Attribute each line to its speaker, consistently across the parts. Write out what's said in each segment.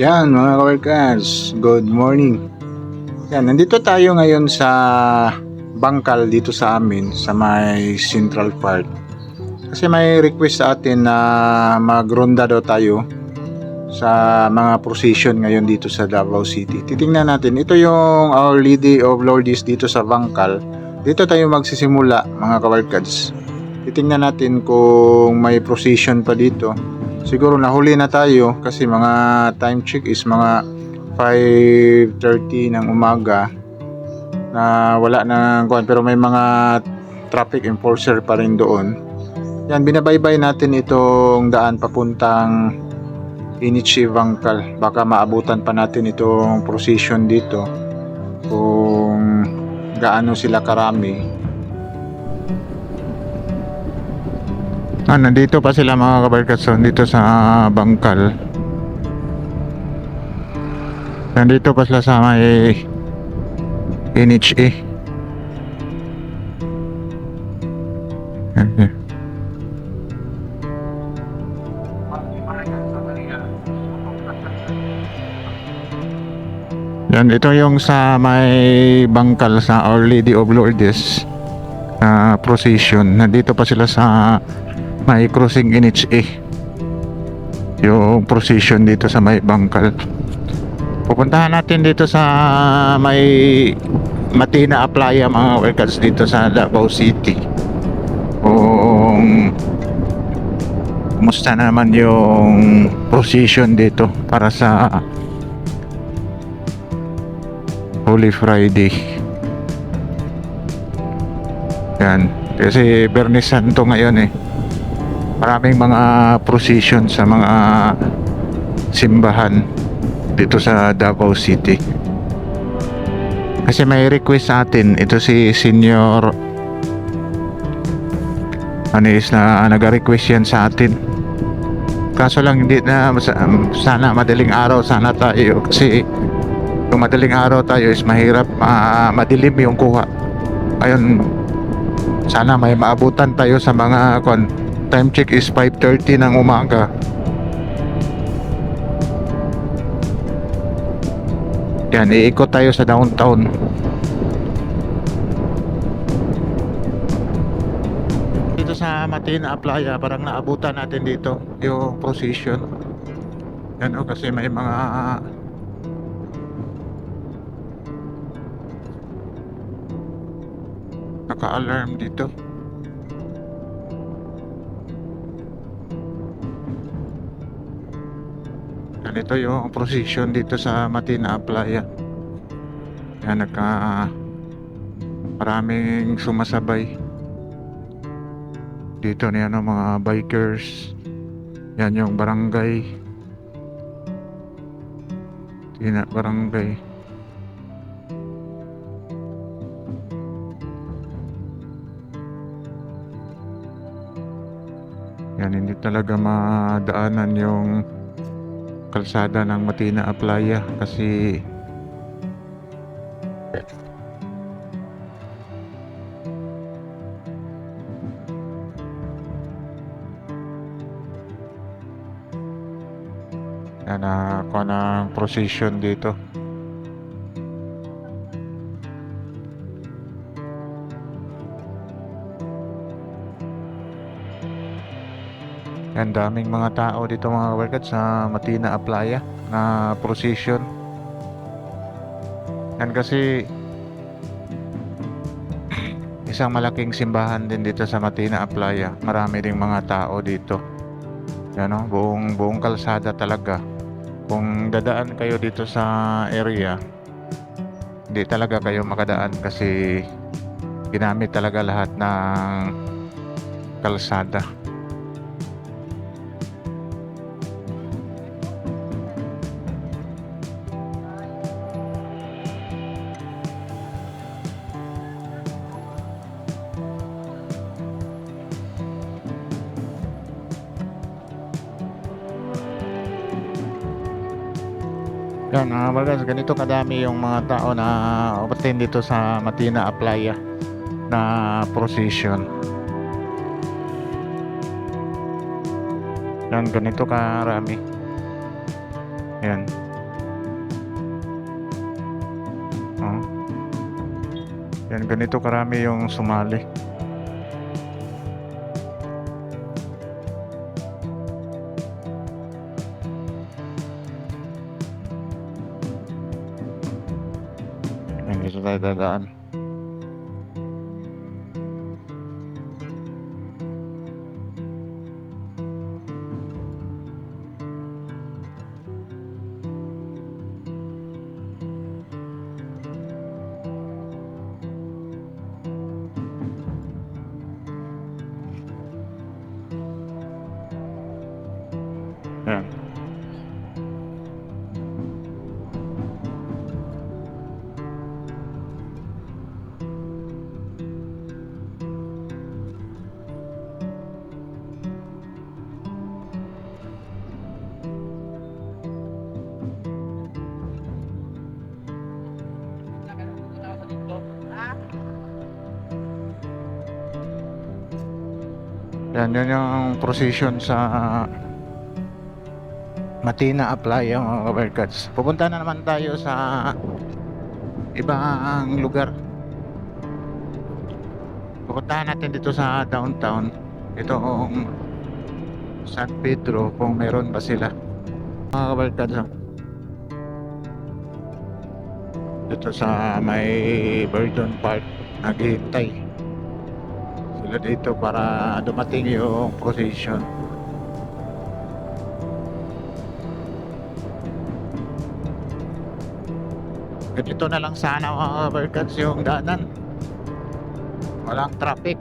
Speaker 1: Yan mga kawerkers, good morning. Yan, nandito tayo ngayon sa bangkal dito sa amin sa may Central Park. Kasi may request sa atin na magronda daw tayo sa mga procession ngayon dito sa Davao City. Titingnan natin, ito yung Our Lady of Lourdes dito sa bangkal. Dito tayo magsisimula mga kawerkers. Titingnan natin kung may procession pa dito siguro nahuli na tayo kasi mga time check is mga 5.30 ng umaga na wala na kuwan. Pero may mga traffic enforcer pa rin doon. Yan binabaybay natin itong daan papuntang Inichi Vangkal. Baka maabutan pa natin itong procession dito kung gaano sila karami Ah, nandito pa sila mga kabarkatson dito sa Bangkal. Nandito pa sila sa may NHA. Yan, ito yung sa may bangkal sa Our Lady of Lourdes na procession. Nandito pa sila sa may crossing NHA yung procession dito sa may bangkal. Pupuntahan natin dito sa may Matina Aplaya mga workers dito sa Davao City. Kung kumusta naman yung procession dito para sa Holy Friday. Yan. Kasi Bernis Santo ngayon eh maraming mga procession sa mga simbahan dito sa Davao City. Kasi may request sa atin ito si senior ano is na nag-request yan sa atin. Kaso lang hindi na sana madaling araw sana tayo kasi kung madaling araw tayo is mahirap ma- madilim yung kuha. Ayun sana may maabutan tayo sa mga kon time check is 5.30 ng umaga. Yan iikot tayo sa downtown. Dito sa Matina Playa parang naabutan natin dito yung procession yan o kasi may mga naka-alarm dito Ganito yung procession dito sa Matina Playa. Yan nagka maraming sumasabay. Dito na yan ang mga bikers. Yan yung barangay. Tina barangay. Yan hindi talaga madaanan yung kalsada ng Matina Aplaya kasi yan na ako ng procession dito Yan daming mga tao dito mga workers sa Matina Aplaya na procession. Yan kasi isang malaking simbahan din dito sa Matina Aplaya. Marami ding mga tao dito. Yan o, buong, buong kalsada talaga. Kung dadaan kayo dito sa area, hindi talaga kayo makadaan kasi ginamit talaga lahat ng kalsada. Yan mga bagas, ganito kadami yung mga tao na umatin dito sa Matina Aplaya na procession. Yan, ganito karami. Yan. Oh. Yan, ganito karami yung sumali. Yan, yun yung procession sa Matina apply yung mga kabarkads. Pupunta na naman tayo sa ibang lugar. Pupuntahan natin dito sa downtown. Itong San Pedro kung meron ba sila. Mga kabarkads. oh. Dito sa may Burton Park naghihintay sila dito para dumating yung procession. Ganito na lang sana mga kabarkads yung daanan. Walang traffic.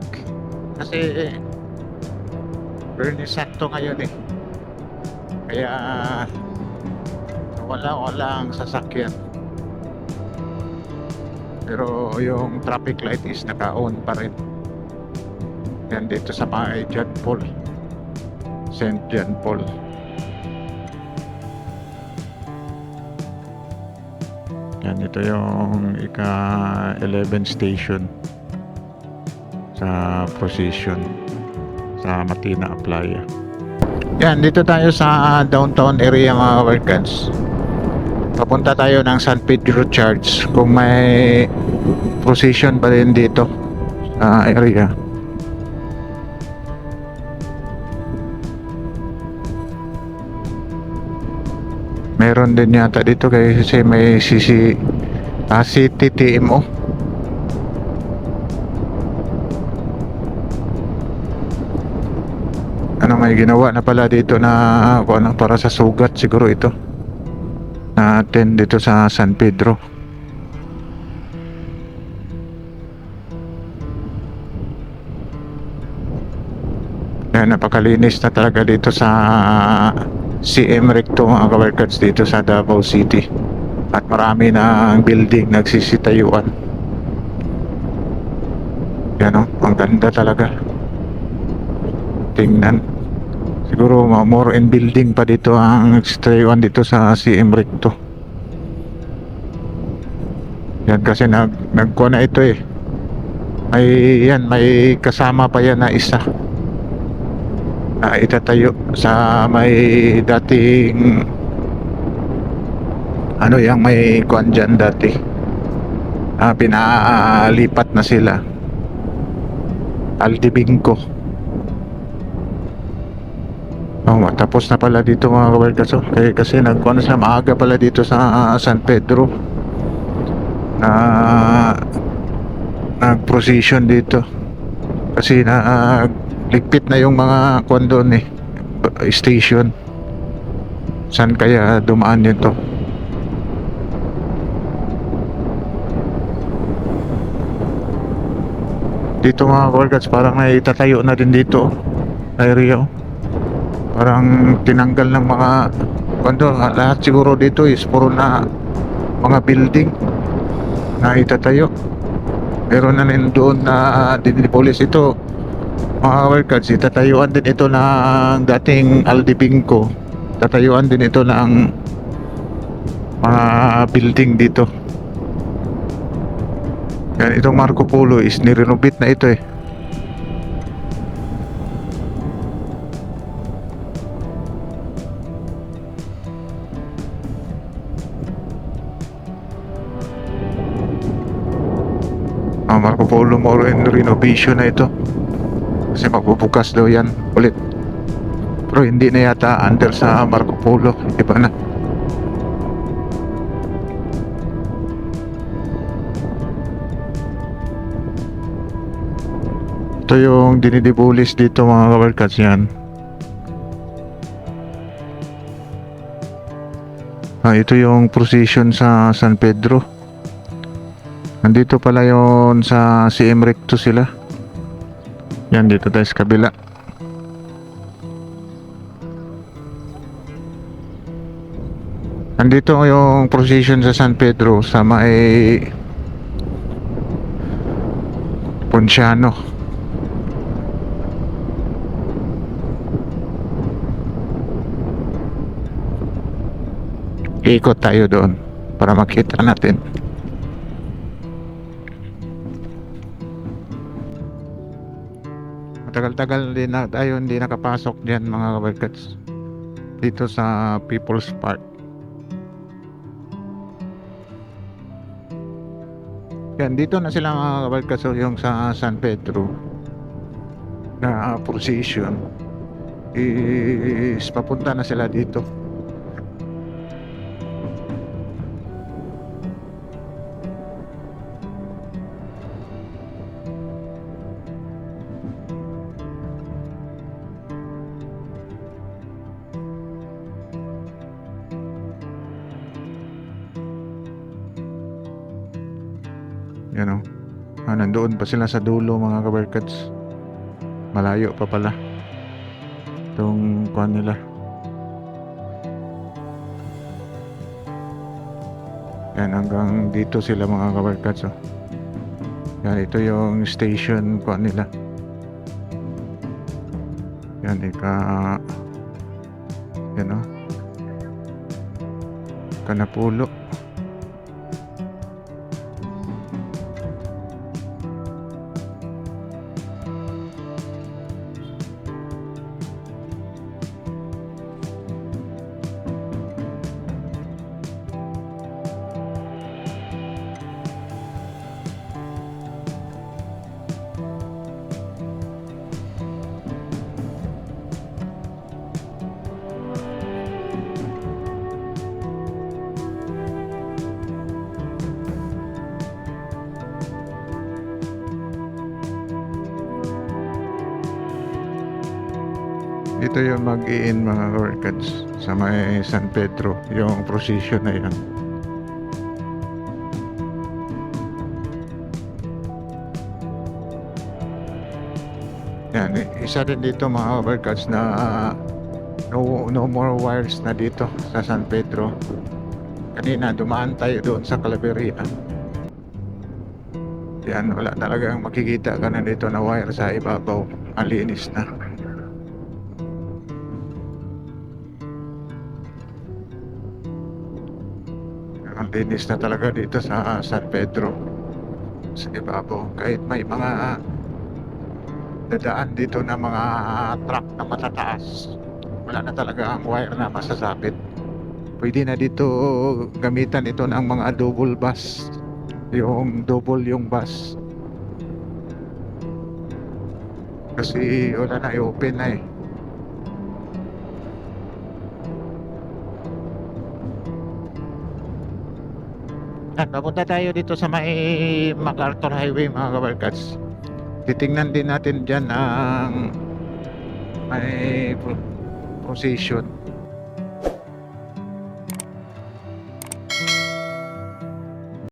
Speaker 1: Kasi Bernie Santo ngayon eh. Kaya wala walang sasakyan. Pero yung traffic light is naka-on pa rin. Yan dito sa may John Paul. St. John Paul. Yan, ito yung ika-11 station sa procession sa Matina Playa. Yan, dito tayo sa downtown area mga workers. Papunta tayo ng San Pedro Church kung may procession pa rin dito sa area. Meron din yata dito kasi may CC ah, CTTMO. Ano may ginawa na pala dito na kung ano, para sa sugat siguro ito. Natin dito sa San Pedro. Yan, napakalinis na talaga dito sa CM Recto mga kabarkads dito sa Davao City. At marami na ang building nagsisitayuan. Yan o, ang ganda talaga. Tingnan. Siguro more in building pa dito ang nagsitayuan dito sa CM Recto. Yan kasi nag nagkuha na ito eh. May yan, may kasama pa yan na isa na itatayo sa may dating ano yung may kuan dyan dati? Ah, pinalipat na sila. Aldibingko oh, tapos na pala dito mga kabarkas oh. kasi, kasi nagkuan na sila maaga pala dito sa ah, San Pedro. Na nag-procession dito. Kasi na ah, ligpit na yung mga kwan doon eh. Station. Saan kaya dumaan nito? Dito mga organs parang may tatayo na din dito. Area parang tinanggal ng mga kwan doon. Lahat siguro dito is puro na mga building na itatayo. Meron na rin doon na dinipolis ito mga workers itatayuan eh, din ito ng dating Aldibingco tatayuan din ito ng mga building dito. Yan itong Marco Polo is nirenovate na ito eh. Ah, Marco Polo Moro and Renovation na ito. Kasi magbubukas daw yan ulit. Pero hindi na yata under sa Marco Polo. Iba na. Ito yung dinidibulis dito mga kabarkats yan. Ah, ito yung procession sa San Pedro. Nandito pala yon sa CM Recto sila. Yan dito tayo sa kabila. Nandito yung procession sa San Pedro sa may Ponciano. Ikot tayo doon para makita natin. Matagal-tagal din na tayo hindi nakapasok diyan mga kabarkats dito sa People's Park. Yan, dito na sila mga kabarkats so, yung sa San Pedro na procession is papunta na sila dito. Yan o. Ah, nandoon pa sila sa dulo mga kabarkats. Malayo pa pala. Itong kuhan nila. Yan hanggang dito sila mga kabarkats. Oh. Yan ito yung station kuhan nila. Yan ika yan o. Kanapulo. Ito yung mag-i-in mga workers sa may San Pedro, yung procession na yan. Yan, isa din dito mga workers na no, no more wires na dito sa San Pedro. Kanina dumaan tayo doon sa Calaveria. Yan, wala talagang makikita ka na dito na wire sa ibabaw. Ang linis na. Ang linis na talaga dito sa San Pedro. Sa ibabaw. Kahit may mga dadaan dito na mga truck na matataas. Wala na talaga ang wire na masasabit. Pwede na dito gamitan ito ng mga double bus. Yung double yung bus. Kasi wala na i-open na eh. At papunta tayo dito sa may MacArthur Highway mga kabarkats. Titingnan din natin dyan ang may pro- procession.